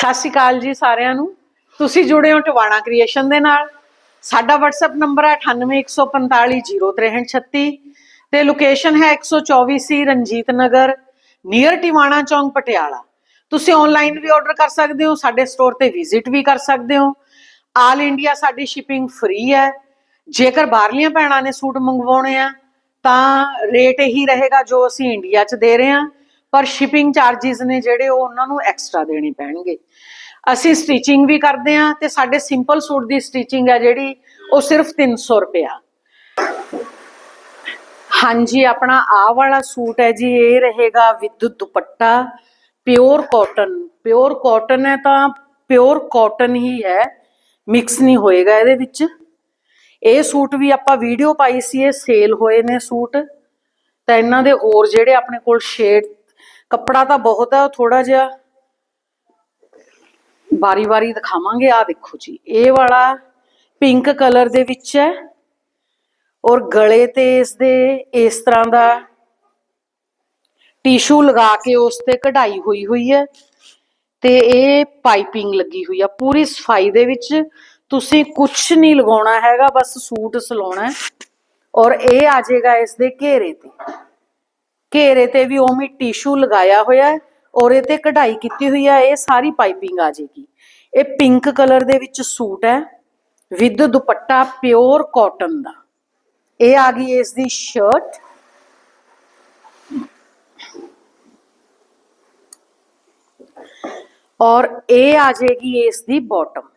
ਸਤਿ ਸ਼੍ਰੀ ਅਕਾਲ ਜੀ ਸਾਰਿਆਂ ਨੂੰ। ਤੁਸੀਂ ਜੁੜੇ ਹੋ ਟਵਾਣਾ ਕ੍ਰੀਏਸ਼ਨ ਦੇ ਨਾਲ। ਸਾਡਾ WhatsApp ਨੰਬਰ ਹੈ 9814506336 ਤੇ ਲੋਕੇਸ਼ਨ ਹੈ 124 ਸੀ ਰਣਜੀਤ ਨਗਰ ਨੀਅਰ ਟਿਵਾਣਾ ਚੌਂਕ, ਪਟਿਆਲਾ। ਤੁਸੀਂ ਆਨਲਾਈਨ ਵੀ ਆਰਡਰ ਕਰ ਸਕਦੇ ਹੋ, ਸਾਡੇ ਸਟੋਰ ਤੇ ਵਿਜ਼ਿਟ ਵੀ ਕਰ ਸਕਦੇ ਹੋ। ਆਲ ਇੰਡੀਆ ਸਾਡੀ ਸ਼ਿਪਿੰਗ ਫ੍ਰੀ ਹੈ। ਜੇਕਰ ਬਾਹਰਲੀਆਂ ਭੈਣਾਂ ਨੇ ਸੂਟ ਮੰਗਵਾਉਣੇ ਆ, ਤਾਂ ਰੇਟ ਇਹੀ ਰਹੇਗਾ ਜੋ ਅਸੀਂ ਇੰਡੀਆ 'ਚ ਦੇ ਰਹੇ ਹਾਂ। ਪਰ ਸ਼ਿਪਿੰਗ ਚਾਰजेस ਨੇ ਜਿਹੜੇ ਉਹ ਉਹਨਾਂ ਨੂੰ ਐਕਸਟਰਾ ਦੇਣੇ ਪੈਣਗੇ। ਅਸੀਂ ਸਟਿਚਿੰਗ ਵੀ ਕਰਦੇ ਹਾਂ ਤੇ ਸਾਡੇ ਸਿੰਪਲ ਸੂਟ ਦੀ ਸਟਿਚਿੰਗ ਹੈ ਜਿਹੜੀ, ਉਹ ਸਿਰਫ 300 ਰੁਪਿਆ ਹਾਂਜੀ, ਆਪਣਾ ਆ ਵਾਲਾ ਸੂਟ ਹੈ ਜੀ, ਇਹ ਰਹੇਗਾ with dupatta pure cotton pure cotton ਹੈ ਤਾਂ ਪਿਓਰ ਕਾਟਨ ਹੀ ਹੈ ਮਿਕਸ ਨਹੀਂ ਹੋਏਗਾ ਇਹਦੇ ਵਿੱਚ। ਇਹ ਸੂਟ ਵੀ ਆਪਾਂ ਵੀਡੀਓ ਪਾਈ ਸੀ, ਇਹ ਸੇਲ ਹੋਏ ਨੇ ਸੂਟ। ਤਾਂ ਇਹਨਾਂ ਦੇ ਹੋਰ ਜਿਹੜੇ ਆਪਣੇ ਕੋਲ ਸ਼ੇਡ ਕੱਪੜਾ ਤਾਂ ਬਹੁਤ ਹੈ ਥੋੜਾ ਜਿਹਾ ਵਾਰੀ-ਵਾਰੀ ਦਿਖਾਵਾਂਗੇ। ਆ ਦੇਖੋ ਜੀ, ਇਹ ਵਾਲਾ ਪਿੰਕ ਕਲਰ ਦੇ ਵਿੱਚ ਹੈ ਔਰ ਗਲੇ ਤੇ ਇਸ ਦੇ ਇਸ ਤਰ੍ਹਾਂ ਦਾ ਟਿਸ਼ੂ ਲਗਾ ਕੇ ਉਸ ਤੇ ਕਢਾਈ ਹੋਈ ਹੋਈ ਹੈ ਤੇ ਇਹ ਪਾਈਪਿੰਗ ਲੱਗੀ ਹੋਈ ਆ। ਪੂਰੀ ਸਫ਼ਾਈ ਦੇ ਵਿੱਚ ਤੁਸੀਂ ਕੁਝ ਨਹੀਂ ਲਗਾਉਣਾ ਹੈਗਾ, ਬਸ ਸੂਟ ਸਲਾਉਣਾ ਔਰ ਇਹ ਆ ਜਾਏਗਾ ਇਸ ਦੇ ਘੇਰੇ ਤੇ। ਘੇਰੇ ਤੇ ਵੀ ਉਵੇਂ ਟਿਸ਼ੂ ਲਗਾਇਆ ਹੋਇਆ ਹੈ ਔਰ ਇਹ ਤੇ ਕਢਾਈ ਕੀਤੀ ਹੋਈ ਹੈ, ਇਹ ਸਾਰੀ ਪਾਈਪਿੰਗ ਆ ਜਾਏਗੀ। ਇਹ ਪਿੰਕ ਕਲਰ ਦੇ ਵਿੱਚ ਸੂਟ ਹੈ, ਵਿਦ ਦੁਪੱਟਾ ਪਿਓਰ ਕਾਟਨ ਦਾ। ਇਹ ਆ ਗਈ ਇਸ ਦੀ ਸ਼ਰਟ ਔਰ ਇਹ ਆ ਜਾਏਗੀ ਇਸ ਦੀ ਬਾਟਮ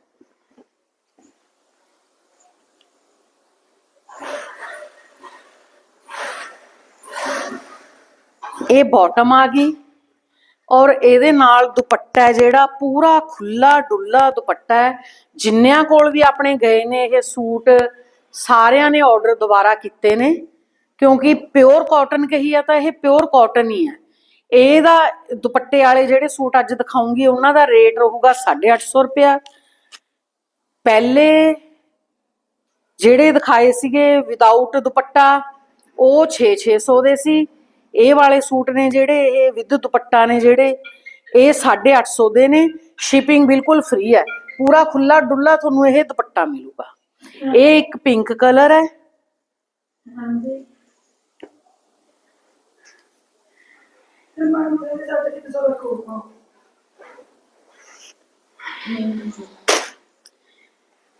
ਇਹ ਬਾਟਮ ਆ ਗਈ ਔਰ ਇਹਦੇ ਨਾਲ ਦੁਪੱਟਾ ਜਿਹੜਾ ਪੂਰਾ ਖੁੱਲਾ ਡੁੱਲਾ ਦੁਪੱਟਾ ਹੈ। ਜਿੰਨਿਆਂ ਕੋਲ ਵੀ ਆਪਣੇ ਗਏ ਨੇ ਇਹ ਸੂਟ, ਸਾਰਿਆਂ ਨੇ ਆਰਡਰ ਦੁਬਾਰਾ ਕੀਤੇ ਨੇ। ਕਿਉਂਕਿ ਪਿਓਰ ਕਾਟਨ ਕਹੀ ਆ ਤਾਂ ਇਹ ਪਿਓਰ ਕਾਟਨ ਹੀ ਹੈ। ਇਹਦਾ ਦੁਪੱਟੇ ਵਾਲੇ ਜਿਹੜੇ ਸੂਟ ਅੱਜ ਦਿਖਾਉਂਗੀ, ਉਹਨਾਂ ਦਾ ਰੇਟ ਰਹੂਗਾ 850 ਰੁਪਿਆ ਪਹਿਲੇ ਜਿਹੜੇ ਦਿਖਾਏ ਸੀਗੇ ਵਿਦਆਊਟ ਦੁਪੱਟਾ, ਉਹ 6-600 ਦੇ ਸੀ। ਇਹ ਵਾਲੇ ਸੂਟ ਨੇ ਜਿਹੜੇ ਇਹ ਵਿਦ ਦੁਪੱਟਾ ਨੇ ਜਿਹੜੇ ਇਹ 850 ਦੇ ਨੇ ਸ਼ਿਪਿੰਗ ਬਿਲਕੁਲ ਫ੍ਰੀ ਹੈ। ਪੂਰਾ ਖੁੱਲਾ ਡੁੱਲਾ ਤੁਹਾਨੂੰ ਇਹ ਦੁਪੱਟਾ ਮਿਲੂਗਾ। ਇਹ ਇੱਕ ਪਿੰਕ ਕਲਰ ਹੈ। ਹਾਂਜੀ।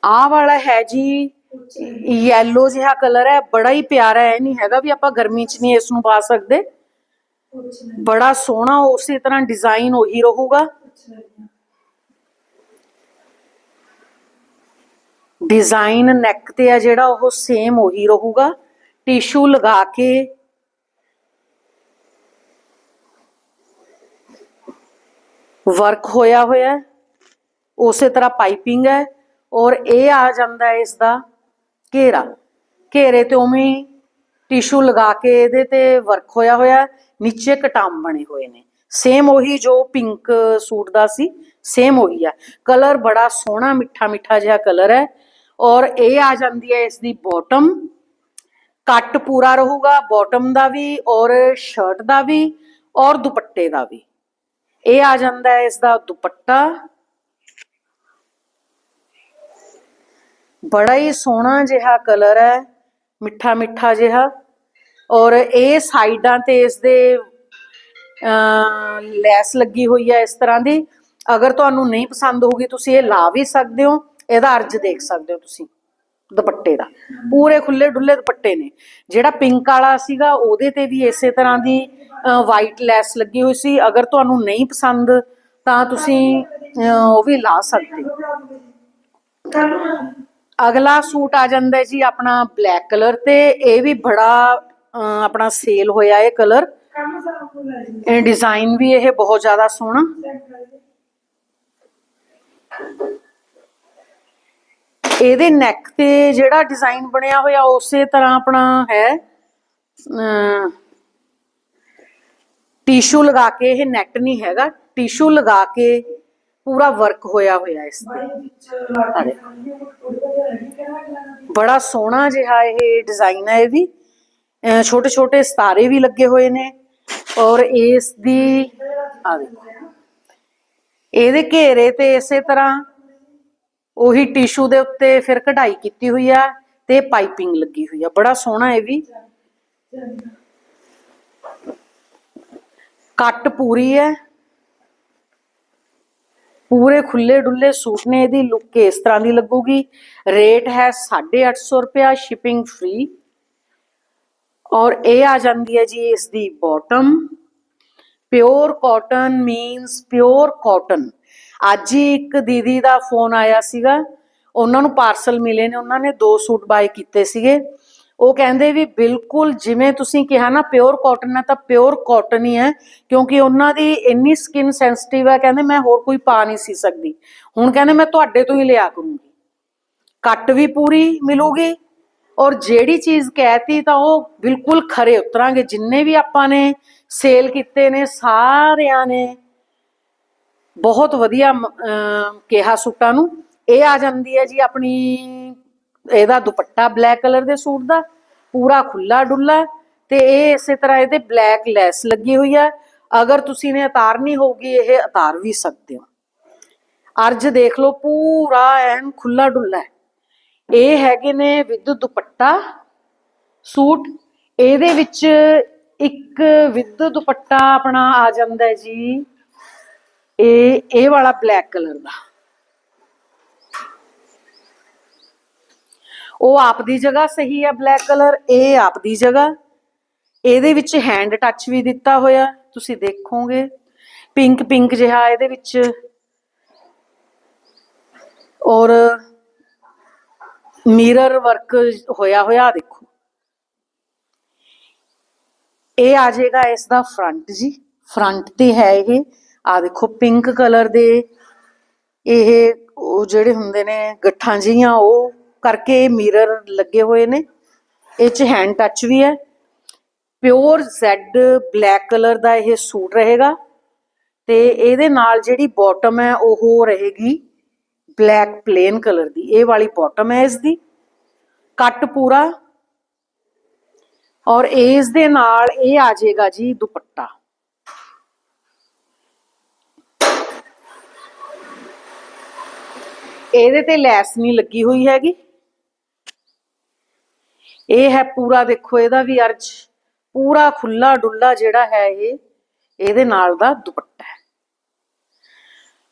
ਆਹ ਵਾਲਾ ਹੈ ਜੀ ਯੈਲੋ ਜਿਹਾ ਕਲਰ ਹੈ, ਬੜਾ ਹੀ ਪਿਆਰਾ ਹੈ ਨਹੀਂ ਹੈਗਾ ਵੀ ਆਪਾਂ ਗਰਮੀ 'ਚ ਨਹੀਂ ਇਸ ਨੂੰ ਪਾ ਸਕਦੇ। ਕੁਛ ਨਹੀਂ ਬੜਾ ਸੋਹਣਾ ਉਸੇ ਤਰ੍ਹਾਂ ਡਿਜ਼ਾਈਨ ਉਹੀ ਰਹੂਗਾ। ਕੁਛ ਨਹੀਂ ਡਿਜ਼ਾਈਨ ਨੈਕ ਤੇ ਆ ਜਿਹੜਾ, ਉਹ ਸੇਮ ਉਹੀ ਰਹੂਗਾ। ਟਿਸ਼ੂ ਲਗਾ ਕੇ। ਵਰਕ ਹੋਇਆ ਹੋਇਆ ਹੈ। ਉਸੇ ਤਰ੍ਹਾਂ ਪਾਈਪਿੰਗ ਹੈ। ਔਰ ਇਹ ਆ ਜਾਂਦਾ ਹੈ ਇਸ ਦਾ ਘੇਰਾ। ਘੇਰੇ ਤੇ ਉਵੇਂ ਟਿਸ਼ੂ ਲਗਾ ਕੇ ਇਹਦੇ ਤੇ ਵਰਕ ਹੋਇਆ ਹੋਇਆ ਨੀਚੇ ਕਟਾਮ ਬਣੇ ਹੋਏ ਨੇ। ਸੇਮ ਉਹੀ ਜੋ ਪਿੰਕ ਸੂਟ ਦਾ ਸੀ, ਸੇਮ ਉਹੀ ਹੈ। ਕਲਰ ਬੜਾ ਸੋਹਣਾ, ਮਿੱਠਾ ਮਿੱਠਾ ਜਿਹਾ ਕਲਰ ਹੈ। ਔਰ ਇਹ ਆ ਜਾਂਦੀ ਹੈ ਇਸ ਦੀ ਬਾਟਮ। ਕੱਟ ਪੂਰਾ ਰਹੂਗਾ, ਬਾਟਮ ਦਾ ਵੀ ਔਰ ਸ਼ਰਟ ਦਾ ਵੀ ਔਰ ਦੁਪੱਟੇ ਦਾ ਵੀ। ਇਹ ਆ ਜਾਂਦਾ ਹੈ ਇਸ ਦਾ ਦੁਪੱਟਾ। ਬੜਾ ਹੀ ਸੋਹਣਾ ਜਿਹਾ ਕਲਰ ਹੈ ਮਿੱਠਾ ਮਿੱਠਾ ਜਿਹਾ। ਔਰ ਇਹ ਸਾਈਡਾਂ ਤੇ ਇਸ ਦੇ ਲੈਸ ਲੱਗੀ ਹੋਈ ਹੈ ਇਸ ਤਰ੍ਹਾਂ ਦੀ। ਅਗਰ ਤੁਹਾਨੂੰ ਨਹੀਂ ਪਸੰਦ ਹੋਊਗੀ ਤੁਸੀਂ ਇਹ ਲਾ ਵੀ ਸਕਦੇ ਹੋ ਇਹਦਾ ਅਰਜ ਦੇਖ ਸਕਦੇ ਹੋ ਤੁਸੀਂ ਦੁਪੱਟੇ ਦਾ। ਪੂਰੇ ਖੁੱਲੇ ਡੁੱਲੇ ਦੁਪੱਟੇ ਨੇ। ਜਿਹੜਾ ਪਿੰਕ ਵਾਲਾ ਸੀਗਾ ਉਹਦੇ ਤੇ ਵੀ ਇਸੇ ਤਰ੍ਹਾਂ ਦੀ ਵਾਈਟ ਲੈਸ ਲੱਗੀ ਹੋਈ ਸੀ। ਅਗਰ ਤੁਹਾਨੂੰ ਨਹੀਂ ਪਸੰਦ ਤਾਂ ਤੁਸੀਂ ਅਹ, ਉਹ ਵੀ ਲਾ ਸਕਦੇ ਹੋ। ਅਗਲਾ ਸੂਟ ਆ ਜਾਂਦਾ ਹੈ ਜੀ ਆਪਣਾ ਬਲੈਕ ਕਲਰ ਤੇ। ਇਹ ਵੀ ਬੜਾ ਆਪਣਾ ਸੇਲ ਹੋਇਆ ਇਹ ਕਲਰ ਇਹ ਡਿਜ਼ਾਈਨ ਵੀ ਇਹ ਬਹੁਤ ਜ਼ਿਆਦਾ ਸੋਹਣਾ। ਇਹਦੇ ਨੈਕ ਤੇ ਜਿਹੜਾ ਡਿਜ਼ਾਈਨ ਬਣਿਆ ਹੋਇਆ ਉਸੇ ਤਰ੍ਹਾਂ ਆਪਣਾ ਹੈ। ਟਿਸ਼ੂ ਲਗਾ ਕੇ, ਇਹ ਨੈਟ ਨਹੀਂ ਹੈਗਾ। ਟਿਸ਼ੂ ਲਗਾ ਕੇ ਪੂਰਾ ਵਰਕ ਹੋਇਆ ਹੋਇਆ ਇਸ ਤੇ। ਬੜਾ ਸੋਹਣਾ ਜਿਹਾ ਇਹ ਡਿਜ਼ਾਈਨ ਹੈ ਇਹ ਵੀ। ਛੋਟੇ ਛੋਟੇ ਸਿਤਾਰੇ ਵੀ ਲੱਗੇ ਹੋਏ ਨੇ ਔਰ ਇਸ ਦੀ ਆ ਦੇਖੋ। ਇਹਦੇ ਘੇਰੇ ਤੇ ਇਸੇ ਤਰ੍ਹਾਂ ਉਹੀ ਟਿਸ਼ੂ ਦੇ ਉੱਤੇ ਫਿਰ ਕਢਾਈ ਕੀਤੀ ਹੋਈ ਆ ਤੇ ਪਾਈਪਿੰਗ ਲੱਗੀ ਹੋਈ ਆ। ਬੜਾ ਸੋਹਣਾ ਇਹ ਵੀ। ਕੱਟ ਪੂਰੀ ਹੈ। ਪੂਰੇ ਖੁੱਲੇ ਡੁੱਲੇ ਸੂਟ ਨੇ ਇਹਦੀ ਲੁੱਕ ਇਸ ਤਰ੍ਹਾਂ ਦੀ ਲੱਗੂਗੀ। ਰੇਟ ਹੈ 850 ਰੁਪਿਆ ਸ਼ਿਪਿੰਗ ਫ੍ਰੀ ਔਰ ਇਹ ਆ ਜਾਂਦੀ ਹੈ ਜੀ ਇਸ ਦੀ bottom pure cotton means pure cotton ਅੱਜ ਹੀ ਇੱਕ ਦੀਦੀ ਦਾ ਫੋਨ ਆਇਆ ਸੀਗਾ। ਉਹਨਾਂ ਨੂੰ ਪਾਰਸਲ ਮਿਲੇ ਨੇ, ਉਹਨਾਂ ਨੇ ਦੋ ਸੂਟ ਬਾਏ ਕੀਤੇ ਸੀਗੇ। ਉਹ ਕਹਿੰਦੇ ਵੀ ਬਿਲਕੁਲ ਜਿਵੇਂ ਤੁਸੀਂ ਕਿਹਾ ਨਾ ਪਿਓਰ ਕਾਟਨ ਹੈ ਤਾਂ ਪਿਓਰ ਕਾਟਨ ਹੀ ਹੈ, ਕਿਉਂਕਿ ਉਹਨਾਂ ਦੀ ਇੰਨੀ ਸਕਿਨ ਸੈਂਸਿਟਿਵ ਹੈ, ਕਹਿੰਦੇ ਮੈਂ ਹੋਰ ਕੋਈ ਪਾ ਨਹੀਂ ਸੀ ਸਕਦੀ। ਹੁਣ ਕਹਿੰਦੇ ਮੈਂ ਤੁਹਾਡੇ ਤੋਂ ਹੀ ਲਿਆ ਕਰੂੰਗੀ। ਕੱਟ ਵੀ ਪੂਰੀ ਮਿਲੂਗੀ ਔਰ ਜਿਹੜੀ ਚੀਜ਼ ਕਹਿਤੀ ਤਾਂ ਉਹ ਬਿਲਕੁਲ ਖਰੇ ਉਤਰਾਂਗੇ। ਜਿੰਨੇ ਵੀ ਆਪਾਂ ਨੇ ਸੇਲ ਕੀਤੇ ਨੇ, ਸਾਰਿਆਂ ਨੇ ਬਹੁਤ ਵਧੀਆ ਕਿਹਾ ਸੂਟਾਂ ਨੂੰ। ਇਹ ਆ ਜਾਂਦੀ ਹੈ ਜੀ ਆਪਣੀ ਇਹਦਾ ਦੁਪੱਟਾ ਬਲੈਕ ਕਲਰ ਦੇ ਸੂਟ ਦਾ, ਪੂਰਾ ਖੁੱਲਾ ਡੁੱਲਾ ਤੇ ਇਹ ਇਸੇ ਤਰ੍ਹਾਂ ਇਹਦੇ ਬਲੈਕ ਲੈਸ ਲੱਗੀ ਹੋਈ ਹੈ। ਅਗਰ ਤੁਸੀਂ ਨੇ ਉਤਾਰਨੀ ਹੋਗੀ ਇਹ ਉਤਾਰ ਵੀ ਸਕਦੇ ਹੋ। ਅਰਜ ਦੇਖ ਲਓ, ਪੂਰਾ ਐਨ ਖੁੱਲਾ ਡੁੱਲਾ ਹੈ। ਇਹ ਹੈਗੇ ਨੇ ਵਿਦ ਦੁਪੱਟਾ ਸੂਟ। ਇਹਦੇ ਵਿੱਚ ਇੱਕ ਵਿਦ ਦੁਪੱਟਾ ਆਪਣਾ ਆ ਜਾਂਦਾ ਜੀ। ਇਹ ਇਹ ਵਾਲਾ ਬਲੈਕ ਕਲਰ ਦਾ। ਉਹ ਆਪ ਦੀ ਜਗ੍ਹਾ ਸਹੀ ਹੈ ਬਲੈਕ ਕਲਰ ਇਹ ਆਪ ਦੀ ਜਗ੍ਹਾ। ਇਹਦੇ ਵਿੱਚ ਹੈਂਡ ਟੱਚ ਵੀ ਦਿੱਤਾ ਹੋਇਆ, ਤੁਸੀਂ ਦੇਖੋਗੇ। ਪਿੰਕ ਪਿੰਕ ਜਿਹਾ ਇਹਦੇ ਵਿੱਚ। ਔਰ ਮਿਰਰ ਵਰਕ ਹੋਇਆ ਹੋਇਆ, ਆਹ ਦੇਖੋ। ਇਹ ਆ ਜਾਏਗਾ ਇਸ ਦਾ ਫਰੰਟ ਜੀ। ਫਰੰਟ ਤੇ ਹੈ ਇਹ। ਆ ਦੇਖੋ ਪਿੰਕ ਕਲਰ ਦੇ। ਇਹ ਉਹ ਜਿਹੜੇ ਹੁੰਦੇ ਨੇ, ਗੱਠਾਂ ਜੀਆਂ ਉਹ ਕਰਕੇ ਮਿਰਰ ਲੱਗੇ ਹੋਏ ਨੇ। ਇਹ ਚ ਹੈਂਡ ਟੱਚ ਵੀ ਹੈ। ਪਿਓਰ ਜ਼ੈਡ ਬਲੈਕ ਕਲਰ ਦਾ ਇਹ ਸੂਟ ਰਹੇਗਾ। ਤੇ ਇਹਦੇ ਨਾਲ ਜਿਹੜੀ ਬਾਟਮ ਹੈ, ਉਹ ਰਹੇਗੀ ਬਲੈਕ ਪਲੇਨ ਕਲਰ ਦੀ। ਇਹ ਵਾਲੀ ਬਾਟਮ ਹੈ ਇਸ ਦੀ। ਕੱਟ ਪੂਰਾ। ਔਰ ਇਸ ਦੇ ਨਾਲ ਇਹ ਆ ਜਾਏਗਾ ਜੀ ਦੁਪੱਟਾ। ਇਹਦੇ ਤੇ ਲੈਸ ਨਹੀਂ ਲੱਗੀ ਹੋਈ ਹੈਗੀ। ਇਹ ਹੈ ਪੂਰਾ ਦੇਖੋ ਇਹਦਾ ਵੀ ਅਰਜ ਪੂਰਾ ਖੁੱਲਾ ਡੁੱਲਾ ਜਿਹੜਾ ਹੈ ਇਹ ਇਹਦੇ ਨਾਲ ਦਾ ਦੁਪੱਟਾ ਹੈ।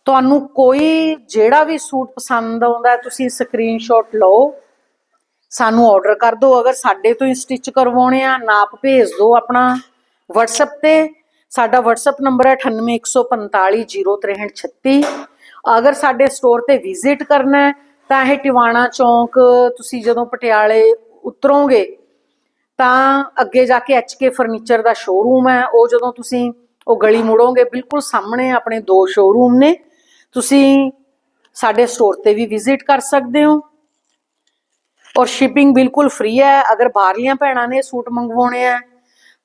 ਤੁਹਾਨੂੰ ਕੋਈ ਜਿਹੜਾ ਵੀ ਸੂਟ ਪਸੰਦ ਆਉਂਦਾ ਹੈ, ਤੁਸੀਂ ਸਕਰੀਨਸ਼ਾਟ ਲਓ ਸਾਨੂੰ ਆਰਡਰ ਕਰ ਦਿਓ। ਅਗਰ ਸਾਡੇ ਤੋਂ ਹੀ ਸਟਿਚ ਕਰਵਾਉਣੇ ਆ ਨਾਪ ਭੇਜ ਦਿਓ ਆਪਣਾ WhatsApp ਤੇ। ਸਾਡਾ WhatsApp ਨੰਬਰ ਹੈ 9814506336 ਅਗਰ ਸਾਡੇ ਸਟੋਰ ਤੇ ਵਿਜ਼ਿਟ ਕਰਨਾ ਹੈ ਤਾਂ ਇਹ ਟਿਵਾਣਾ ਚੌਂਕ ਤੁਸੀਂ ਜਦੋਂ ਪਟਿਆਲੇ ਉਤਰੋਗੇ, ਤਾਂ ਅੱਗੇ ਜਾ ਕੇ ਐਚਕੇ ਫਰਨੀਚਰ ਦਾ ਸ਼ੋਰੂਮ ਹੈ। ਉਹ ਜਦੋਂ ਤੁਸੀਂ ਉਹ ਗਲੀ ਮੁੜੋਗੇ, ਬਿਲਕੁਲ ਸਾਹਮਣੇ ਆਪਣੇ ਦੋ ਸ਼ੋਰੂਮ ਨੇ। ਤੁਸੀਂ ਸਾਡੇ ਸਟੋਰ ਤੇ ਵੀ ਵਿਜ਼ਿਟ ਕਰ ਸਕਦੇ ਹੋ। ਔਰ ਸ਼ਿਪਿੰਗ ਬਿਲਕੁਲ ਫ੍ਰੀ ਹੈ। ਅਗਰ ਬਾਹਰਲੀਆਂ ਭੈਣਾਂ ਨੇ ਸੂਟ ਮੰਗਵਾਉਣੇ ਆ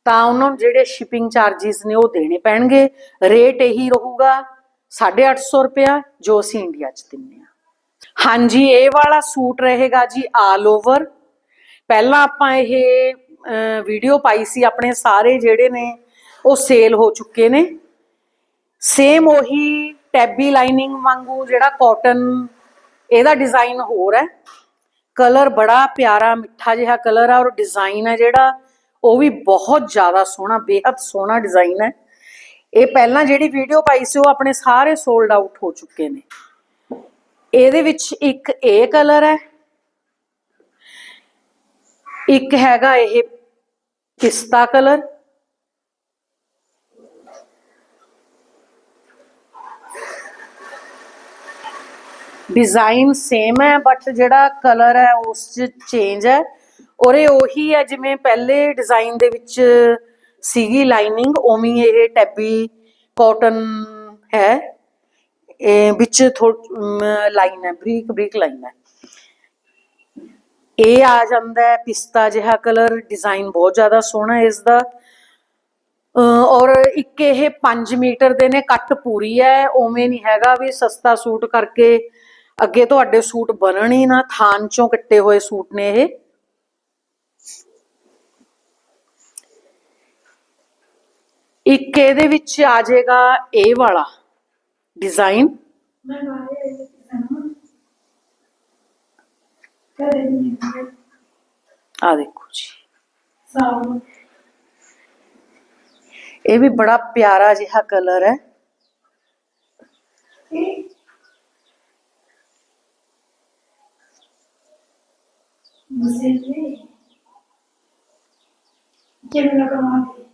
ਤਾਂ ਉਹਨਾਂ ਨੂੰ ਜਿਹੜੇ ਸ਼ਿਪਿੰਗ ਚਾਰजेस ਨੇ ਉਹ ਦੇਣੇ ਪੈਣਗੇ। ਰੇਟ ਇਹੀ ਰਹੂਗਾ 850 ਰੁਪਇਆ, ਜੋ ਅਸੀਂ ਇੰਡੀਆ 'ਚ ਦਿੰਨੇ ਆ ਹਾਂਜੀ, ਇਹ ਵਾਲਾ ਸੂਟ ਰਹੇਗਾ ਜੀ ਆਲ ਓਵਰ ਪਹਿਲਾਂ ਆਪਾਂ ਇਹ ਵੀਡੀਓ ਪਾਈ ਸੀ, ਆਪਣੇ ਸਾਰੇ ਜਿਹੜੇ ਨੇ, ਉਹ ਸੇਲ ਹੋ ਚੁੱਕੇ ਨੇ। ਸੇਮ ਉਹੀ ਟੈਬੀ ਲਾਈਨਿੰਗ ਵਾਂਗੂ ਜਿਹੜਾ ਕਾਟਨ ਇਹਦਾ ਡਿਜ਼ਾਈਨ ਹੋਰ ਹੈ। ਕਲਰ ਬੜਾ ਪਿਆਰਾ, ਮਿੱਠਾ ਜਿਹਾ ਕਲਰ ਆ ਔਰ ਡਿਜ਼ਾਈਨ ਹੈ ਜਿਹੜਾ, ਉਹ ਵੀ ਬਹੁਤ ਜ਼ਿਆਦਾ ਸੋਹਣਾ ਬੇहद ਸੋਹਣਾ ਡਿਜ਼ਾਈਨ ਹੈ। ਇਹ ਪਹਿਲਾਂ ਜਿਹੜੀ ਵੀਡੀਓ ਪਾਈ ਸੀ, ਉਹ ਆਪਣੇ ਸਾਰੇ ਸੋਲਡ ਆਊਟ ਹੋ ਚੁੱਕੇ ਨੇ। ਇਹਦੇ ਵਿੱਚ ਇੱਕ ਇਹ ਕਲਰ ਹੈ ਇੱਕ ਹੈਗਾ ਇਹ ਪਿਸਤਾ ਕਲਰ। ਡਿਜ਼ਾਈਨ ਸੇਮ ਹੈ ਬਟ ਜਿਹੜਾ ਕਲਰ ਹੈ, ਉਸ ਚ ਚੇਂਜ ਹੈ। ਔਰ ਇਹ ਉਹੀ ਹੈ, ਜਿਵੇਂ ਪਹਿਲੇ ਡਿਜ਼ਾਈਨ ਦੇ ਵਿੱਚ ਸੀਗੀ ਲਾਈਨਿੰਗ ਉਵੇਂ ਇਹ ਟੈਬੀ ਕਾਟਨ ਹੈ। ਇਹ ਵਿੱਚ ਲਾਈਨ ਹੈ ਬਰੀਕ ਬਰੀਕ ਲਾਈਨ ਹੈ। ਇਹ ਆ ਜਾਂਦਾ ਹੈ, ਪਿਸਤਾ ਜਿਹਾ ਕਲਰ ਡਿਜ਼ਾਈਨ ਬਹੁਤ ਜ਼ਿਆਦਾ ਸੋਹਣਾ ਇਸ ਦਾ। ਔਰ ਇੱਕ ਇਹ 5 ਮੀਟਰ ਦੇ ਨੇ, ਕੱਟ ਪੂਰੀ ਹੈ, ਉਵੇਂ ਨਹੀਂ ਹੈਗਾ ਵੀ ਸਸਤਾ ਸੂਟ ਕਰਕੇ ਅੱਗੇ ਤੁਹਾਡੇ ਸੂਟ ਬਣਨ ਹੀ ਨਾ, ਥਾਨ ਚੋਂ ਕੱਟੇ ਹੋਏ ਸੂਟ ਨੇ ਇਹ। ਇੱਕ ਇਹਦੇ ਵਿੱਚ ਆ ਜਾਏਗਾ ਇਹ ਵਾਲਾ ਡਿਜ਼ਾਈਨ ਮੈਂ ਮਾਰੇ ਸਾਨੂੰ ਕਦੇ ਨਹੀਂ ਆ ਦੇਖੋ ਜੀ ਸਾਉਂ ਇਹ ਵੀ ਬੜਾ ਪਿਆਰਾ ਜਿਹਾ ਕਲਰ ਹੈ ਇਹ ਮੁझे ये ਕਿਵੇਂ ਲਗਾਵਾਂਗੇ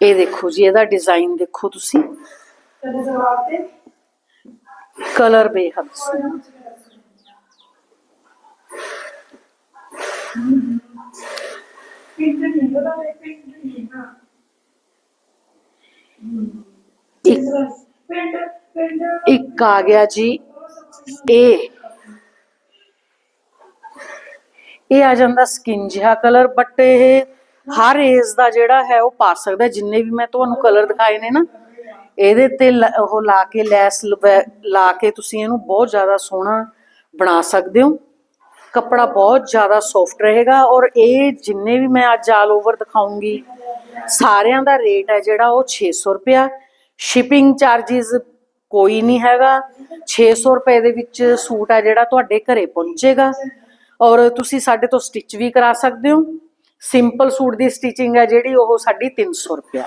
ਇਹ ਦੇਖੋ ਜੀ ਇਹਦਾ ਡਿਜ਼ਾਈਨ ਦੇਖੋ ਤੁਸੀਂ ਕਦੇ ਜਵਾਬ ਦੇ ਕਲਰ ਬੇਹੱਦ ਸੋਹਣਾ ਪਿੰਡ ਨਹੀਂ ਪਤਾ ਮੈਂ ਪਿੰਡ ਨਹੀਂ ਹਾਂ ਇੱਕ ਆ ਗਿਆ ਜੀ। ਇਹ ਇਹ ਆ ਜਾਂਦਾ ਸਕਿਨ ਜਿਹਾ ਕਲਰ ਬਟ ਇਹ ਹਰ ਏਜ ਦਾ ਜਿਹੜਾ ਹੈ ਉਹ ਪਾ ਸਕਦਾ। ਜਿੰਨੇ ਵੀ ਮੈਂ ਤੁਹਾਨੂੰ ਕਲਰ ਦਿਖਾਏ ਨੇ ਨਾ, ਇਹਦੇ ਤੇ ਉਹ ਲਾ ਕੇ, ਲੈਸ ਲਾ ਕੇ ਤੁਸੀਂ ਇਹਨੂੰ ਬਹੁਤ ਜ਼ਿਆਦਾ ਸੋਹਣਾ ਬਣਾ ਸਕਦੇ ਹੋ। ਕੱਪੜਾ ਬਹੁਤ ਜ਼ਿਆਦਾ ਸੌਫਟ ਰਹੇਗਾ ਔਰ ਇਹ ਜਿੰਨੇ ਵੀ ਮੈਂ ਅੱਜ ਆਲ ਓਵਰ ਦਿਖਾਉਂਗੀ, ਸਾਰਿਆਂ ਦਾ ਰੇਟ ਹੈ ਜਿਹੜਾ ਉਹ 600 ਰੁਪਿਆ ਸ਼ਿਪਿੰਗ ਚਾਰजेस ਕੋਈ ਨਹੀਂ ਹੈਗਾ। 600 ਰੁਪਏ ਦੇ ਵਿੱਚ ਸੂਟ ਹੈ ਜਿਹੜਾ ਤੁਹਾਡੇ ਘਰੇ ਪਹੁੰਚੇਗਾ। ਔਰ ਤੁਸੀਂ ਸਾਡੇ ਤੋਂ ਸਟਿਚ ਵੀ ਕਰਾ ਸਕਦੇ ਹੋ। ਸਿੰਪਲ ਸੂਟ ਦੀ ਸਟਿਚਿੰਗ ਹੈ ਜਿਹੜੀ ਉਹ ਸਾਡੀ 300 ਰੁਪਿਆ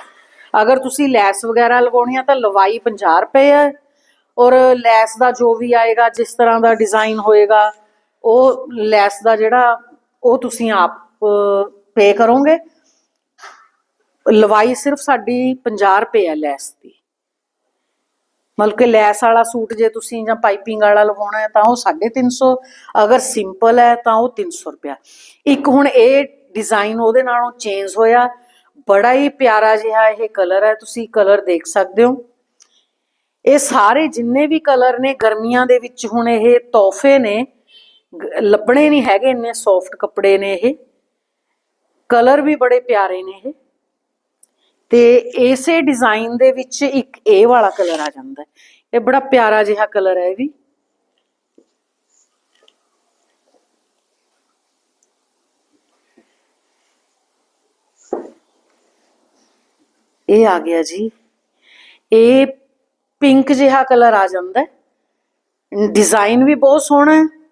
ਅਗਰ ਤੁਸੀਂ ਲੈਸ ਵਗੈਰਾ ਲਗਾਉਣੀ ਆ ਤਾਂ ਲਵਾਈ 50 ਰੁਪਏ ਹੈ। ਔਰ ਲੈਸ ਦਾ ਜੋ ਵੀ ਆਏਗਾ, ਜਿਸ ਤਰ੍ਹਾਂ ਦਾ ਡਿਜ਼ਾਈਨ ਹੋਏਗਾ ਉਹ ਲੈਸ ਦਾ ਜਿਹੜਾ ਉਹ ਤੁਸੀਂ ਆਪ ਪੇ ਕਰੋਗੇ। ਲਵਾਈ ਸਿਰਫ ਸਾਡੀ 50 ਰੁਪਏ ਹੈ ਲੈਸ ਦੀ। ਮਤਲਬ ਕਿ ਲੈਸ ਵਾਲਾ ਸੂਟ ਜੇ ਤੁਸੀਂ ਜਾਂ ਪਾਈਪਿੰਗ ਵਾਲਾ ਲਵਾਉਣਾ ਹੈ ਤਾਂ ਉਹ 350 ਅਗਰ ਸਿੰਪਲ ਹੈ ਤਾਂ ਉਹ 300 ਰੁਪਿਆ ਇੱਕ ਹੁਣ ਇਹ ਡਿਜ਼ਾਈਨ ਉਹਦੇ ਨਾਲੋਂ ਚੇਂਜ ਹੋਇਆ। ਬੜਾ ਹੀ ਪਿਆਰਾ ਜਿਹਾ ਇਹ ਕਲਰ ਹੈ, ਤੁਸੀਂ ਕਲਰ ਦੇਖ ਸਕਦੇ ਹੋ। ਇਹ ਸਾਰੇ ਜਿੰਨੇ ਵੀ ਕਲਰ ਨੇ, ਗਰਮੀਆਂ ਦੇ ਵਿੱਚ ਹੁਣ ਇਹ ਤੋਹਫੇ ਨੇ ਲੱਭਣੇ ਨਹੀਂ ਹੈਗੇ, ਇੰਨੇ ਸੌਫਟ ਕੱਪੜੇ ਨੇ ਇਹ। ਕਲਰ ਵੀ ਬੜੇ ਪਿਆਰੇ ਨੇ ਇਹ। ਤੇ ਇਸੇ ਡਿਜ਼ਾਈਨ ਦੇ ਵਿੱਚ ਇੱਕ ਇਹ ਵਾਲਾ ਕਲਰ ਆ ਜਾਂਦਾ ਇਹ ਬੜਾ ਪਿਆਰਾ ਜਿਹਾ ਕਲਰ ਹੈ ਇਹ ਵੀ। ਇਹ ਆ ਗਿਆ ਜੀ। ਇਹ ਪਿੰਕ ਜਿਹਾ ਕਲਰ ਆ ਜਾਂਦਾ ਹੈ। ਡਿਜ਼ਾਈਨ ਵੀ ਬਹੁਤ ਸੋਹਣਾ ਹੈ।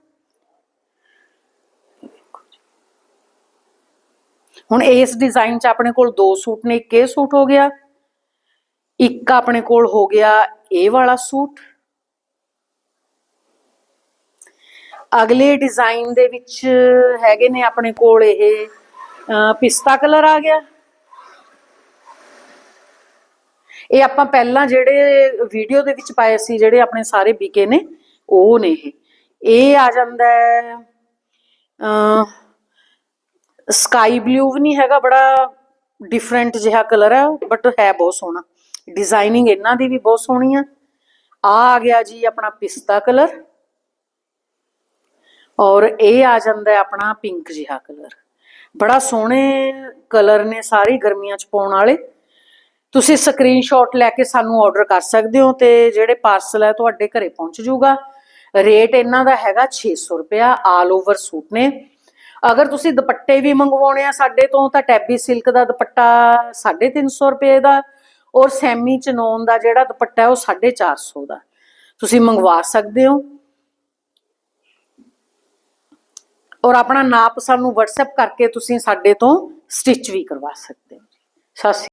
ਹੁਣ ਇਸ ਡਿਜ਼ਾਈਨ 'ਚ ਆਪਣੇ ਕੋਲ ਦੋ ਸੂਟ ਨੇ ਇੱਕ ਇਹ ਸੂਟ ਹੋ ਗਿਆ ਇੱਕ ਆਪਣੇ ਕੋਲ ਹੋ ਗਿਆ ਇਹ ਵਾਲਾ ਸੂਟ। ਅਗਲੇ ਡਿਜ਼ਾਈਨ ਦੇ ਵਿੱਚ ਹੈਗੇ ਨੇ ਆਪਣੇ ਕੋਲ ਇਹ ਅਹ, ਪਿਸਤਾ ਕਲਰ ਆ ਗਿਆ। ਇਹ ਆਪਾਂ ਪਹਿਲਾਂ ਜਿਹੜੇ ਵੀਡੀਓ ਦੇ ਵਿੱਚ ਪਾਏ ਸੀ ਜਿਹੜੇ ਆਪਣੇ ਸਾਰੇ ਬੀਕੇ ਨੇ ਉਹ ਨੇ ਇਹ। ਇਹ ਆ ਜਾਂਦਾ ਹੈ ਅ ਸਕਾਈ ਬਲੂ ਵੀ ਨਹੀਂ ਹੈਗਾ ਬੜਾ ਡਿਫਰੈਂਟ ਜਿਹਾ ਕਲਰ ਹੈ ਬਟ ਹੈ ਬਹੁਤ ਸੋਹਣਾ। ਡਿਜ਼ਾਈਨਿੰਗ ਇਹਨਾਂ ਦੀ ਵੀ ਬਹੁਤ ਸੋਹਣੀ ਆ। ਆ ਆ ਗਿਆ ਜੀ ਆਪਣਾ ਪਿਸਤਾ ਕਲਰ ਔਰ ਇਹ ਆ ਜਾਂਦਾ ਆਪਣਾ ਪਿੰਕ ਜਿਹਾ ਕਲਰ ਬੜਾ ਸੋਹਣੇ ਕਲਰ ਨੇ ਸਾਰੀ ਗਰਮੀਆਂ ਚ ਪਾਉਣ ਵਾਲੇ। ਤੁਸੀਂ ਸਕਰੀਨਸ਼ਾਟ ਲੈ ਕੇ ਸਾਨੂੰ ਆਰਡਰ ਕਰ ਸਕਦੇ ਹੋ ਤੇ ਜਿਹੜੇ ਪਾਰਸਲ ਹੈ ਤੁਹਾਡੇ ਘਰੇ ਪਹੁੰਚ ਜਾਊਗਾ ਰੇਟ ਇਹਨਾਂ ਦਾ ਹੈਗਾ 600 ਰੁਪਿਆ ਆਲ ਓਵਰ ਸੂਟ ਨੇ। ਅਗਰ ਤੁਸੀਂ ਦੁਪੱਟੇ ਵੀ ਮੰਗਵਾਉਣੇ ਆ ਸਾਡੇ ਤੋਂ, ਤਾਂ ਟੈਬੀ ਸਿਲਕ ਦਾ ਦੁਪੱਟਾ 350 ਰੁਪਏ ਦਾ, ਔਰ ਸੈਮੀ ਚਨੋਨ ਦਾ ਜਿਹੜਾ ਦੁਪੱਟਾ ਹੈ ਉਹ 450 ਦਾ। ਤੁਸੀਂ ਮੰਗਵਾ ਸਕਦੇ ਹੋ। ਔਰ ਆਪਣਾ ਨਾਪ ਸਾਨੂੰ WhatsApp ਕਰਕੇ ਤੁਸੀਂ ਸਾਡੇ ਤੋਂ ਸਟਿਚ ਵੀ ਕਰਵਾ ਸਕਦੇ ਹੋ ਸਤਿ ਸ਼੍ਰੀ